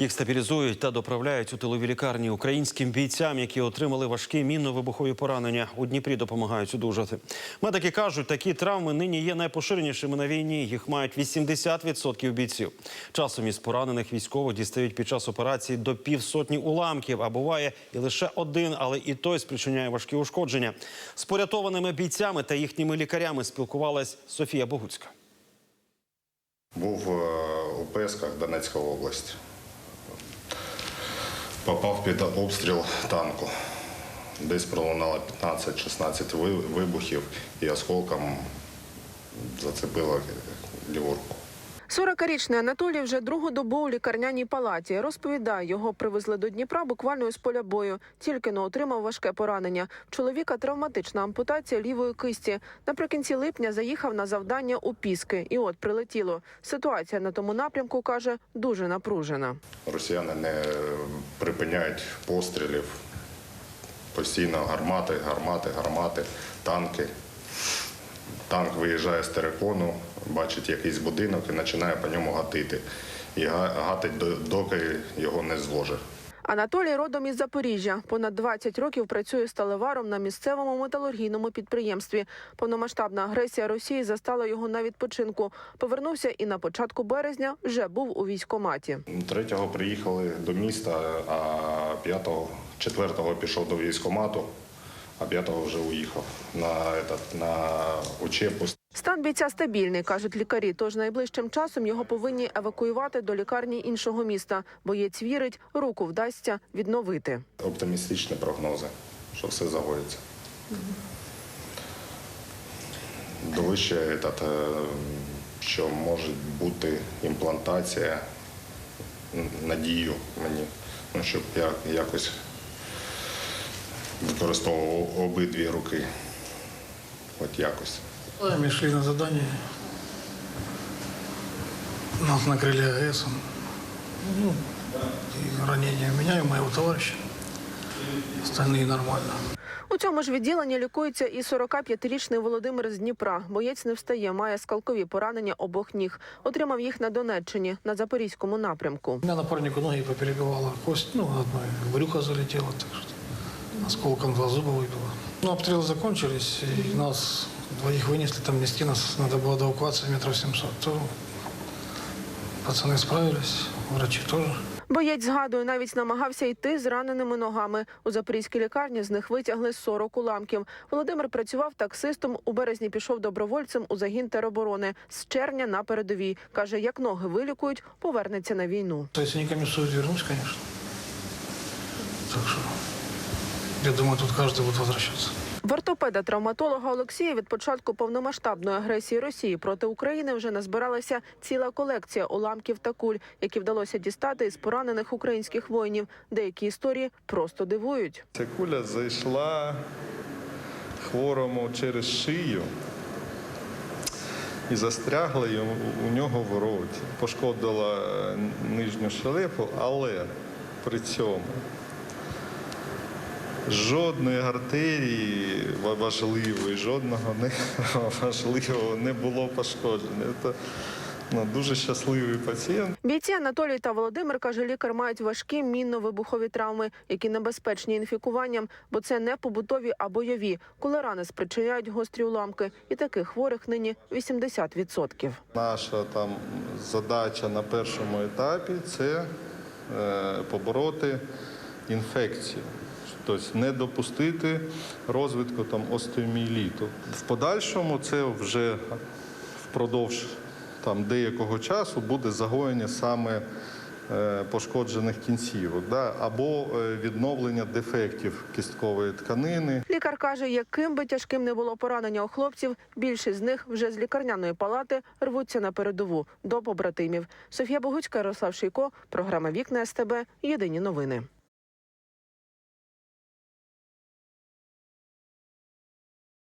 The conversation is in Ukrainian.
Їх стабілізують та доправляють у тилові лікарні українським бійцям, які отримали важкі мінно-вибухові поранення. У Дніпрі допомагають одужати. Медики кажуть, такі травми нині є найпоширенішими на війні. Їх мають 80% бійців. Часом із поранених військових дістають під час операції до півсотні уламків, а буває і лише один, але і той спричиняє важкі ушкодження. З порятованими бійцями та їхніми лікарями спілкувалась Софія Богуцька. Був е, у Песках Донецька область. Попав під обстріл танку. Десь пролунало 15-16 вибухів і осколком зацепило ліворуку. 40-річний Анатолій вже другу добу у лікарняній палаті. Розповідає, його привезли до Дніпра буквально із поля бою. Тільки но отримав важке поранення. Чоловіка травматична ампутація лівої кисті. Наприкінці липня заїхав на завдання у Піски. І от прилетіло. Ситуація на тому напрямку, каже, дуже напружена. Росіяни не припиняють пострілів. Постійно гармати, гармати, гармати, танки. Танк виїжджає з терикону, бачить якийсь будинок і починає по ньому гатити. І га- гатить до- доки його не зложить. Анатолій родом із Запоріжжя. Понад 20 років працює сталеваром на місцевому металургійному підприємстві. Повномасштабна агресія Росії застала його на відпочинку. Повернувся і на початку березня вже був у військкоматі. Третього приїхали до міста, а п'ятого, четвертого пішов до військкомату, а п'ятого вже уїхав на, этот, на учебу. Стан бійця стабільний, кажуть лікарі. Тож найближчим часом його повинні евакуювати до лікарні іншого міста. Боєць вірить, руку вдасться відновити. Оптимістичні прогнози, що все загоїться. Этот, е, що може бути імплантація, надію мені, ну, щоб я якось використовував обидві руки. От якось. Мы шли на задание. Нас накрыли АЭСом. Ну, и ранения у меня и у моего товарища. Остальные нормально. У цьому ж відділенні лікується і 45-річний Володимир з Дніпра. Боєць не встає, має скалкові поранення обох ніг. Отримав їх на Донеччині на запорізькому напрямку. У меня напарнику ноги поперебивала кость, ну, одной в брюхо залетело, так что осколком два зуба выбило. Ну, обстрелы закончились, и нас двоих вынесли, там нести нас надо было до эвакуации метров 700. То пацаны справились, врачи тоже. Боєць згадує, навіть намагався йти з раненими ногами. У запорізькій лікарні з них витягли 40 уламків. Володимир працював таксистом. У березні пішов добровольцем у загін тероборони з червня на передовій. каже, як ноги вилікують, повернеться на війну. То есть они комиссуют, вернусь, конечно. Так что, я думаю, тут каждый будет возвращаться. В ортопеда-травматолога Олексія від початку повномасштабної агресії Росії проти України вже назбиралася ціла колекція уламків та куль, які вдалося дістати із поранених українських воїнів. Деякі історії просто дивують. Ця куля зайшла хворому через шию і застрягла йому у нього в роті. Пошкодила нижню щелепу, але при цьому жодної артерії важливої, жодного не важливого не було пошкоджено. Це ну, дуже щасливий пацієнт. Бійці Анатолій та Володимир каже, лікар мають важкі мінно-вибухові травми, які небезпечні інфікуванням, бо це не побутові а бойові, коли рани спричиняють гострі уламки. І таких хворих нині 80%. Наша там задача на першому етапі це е, побороти інфекцію, тобто не допустити розвитку там остеоміеліту. В подальшому це вже впродовж там деякого часу буде загоєння саме е, пошкоджених кінцівок, да, або е, відновлення дефектів кісткової тканини. Лікар каже, яким би тяжким не було поранення у хлопців, більшість з них вже з лікарняної палати рвуться на передову до побратимів. Софія Богуцька, Ярослав Шийко, програма Вікна СТБ. Єдині новини.